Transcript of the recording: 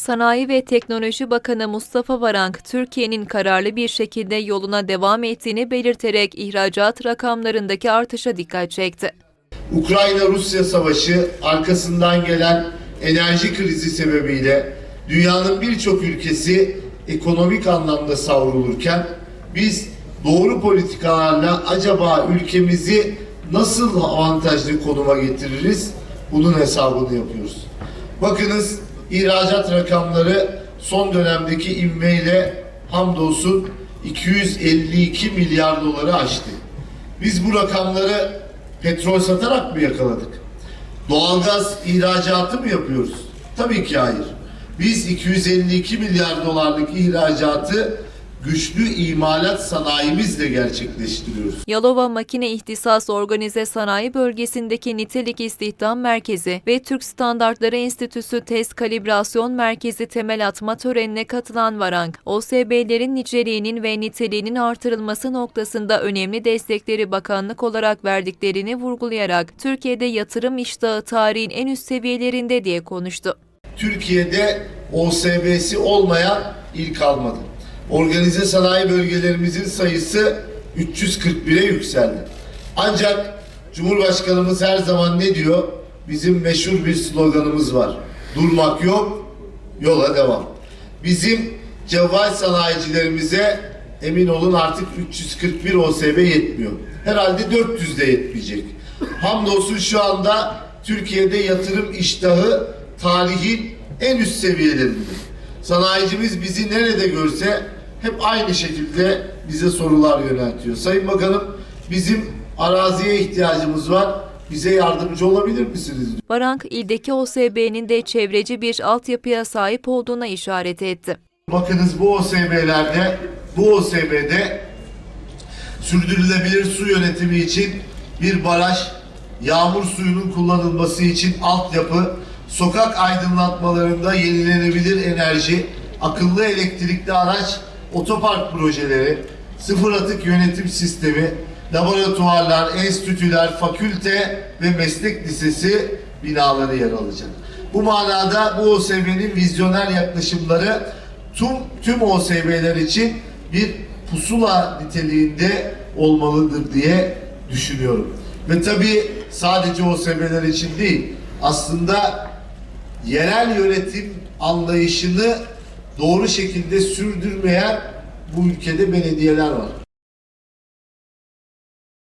Sanayi ve Teknoloji Bakanı Mustafa Varank, Türkiye'nin kararlı bir şekilde yoluna devam ettiğini belirterek ihracat rakamlarındaki artışa dikkat çekti. Ukrayna-Rusya savaşı arkasından gelen enerji krizi sebebiyle dünyanın birçok ülkesi ekonomik anlamda savrulurken biz doğru politikalarla acaba ülkemizi nasıl avantajlı konuma getiririz? Bunun hesabını yapıyoruz. Bakınız ihracat rakamları son dönemdeki ivmeyle hamdolsun 252 milyar doları aştı. Biz bu rakamları petrol satarak mı yakaladık? Doğalgaz ihracatı mı yapıyoruz? Tabii ki hayır. Biz 252 milyar dolarlık ihracatı güçlü imalat sanayimizle gerçekleştiriyoruz. Yalova Makine İhtisas Organize Sanayi Bölgesi'ndeki Nitelik İstihdam Merkezi ve Türk Standartları Enstitüsü Test Kalibrasyon Merkezi temel atma törenine katılan Varank, OSB'lerin niceliğinin ve niteliğinin artırılması noktasında önemli destekleri bakanlık olarak verdiklerini vurgulayarak Türkiye'de yatırım iştahı tarihin en üst seviyelerinde diye konuştu. Türkiye'de OSB'si olmayan il kalmadı. Organize sanayi bölgelerimizin sayısı 341'e yükseldi. Ancak Cumhurbaşkanımız her zaman ne diyor? Bizim meşhur bir sloganımız var. Durmak yok, yola devam. Bizim cevval sanayicilerimize emin olun artık 341 OSB yetmiyor. Herhalde 400 de yetmeyecek. Hamdolsun şu anda Türkiye'de yatırım iştahı tarihin en üst seviyelerinde. Sanayicimiz bizi nerede görse hep aynı şekilde bize sorular yöneltiyor. Sayın Bakanım bizim araziye ihtiyacımız var. Bize yardımcı olabilir misiniz? Varank, ildeki OSB'nin de çevreci bir altyapıya sahip olduğuna işaret etti. Bakınız bu OSB'lerde, bu OSB'de sürdürülebilir su yönetimi için bir baraj, yağmur suyunun kullanılması için altyapı, sokak aydınlatmalarında yenilenebilir enerji, akıllı elektrikli araç, otopark projeleri, sıfır atık yönetim sistemi, laboratuvarlar, enstitüler, fakülte ve meslek lisesi binaları yer alacak. Bu manada bu OSB'nin vizyoner yaklaşımları tüm, tüm OSB'ler için bir pusula niteliğinde olmalıdır diye düşünüyorum. Ve tabii sadece OSB'ler için değil, aslında yerel yönetim anlayışını doğru şekilde sürdürmeyen bu ülkede belediyeler var.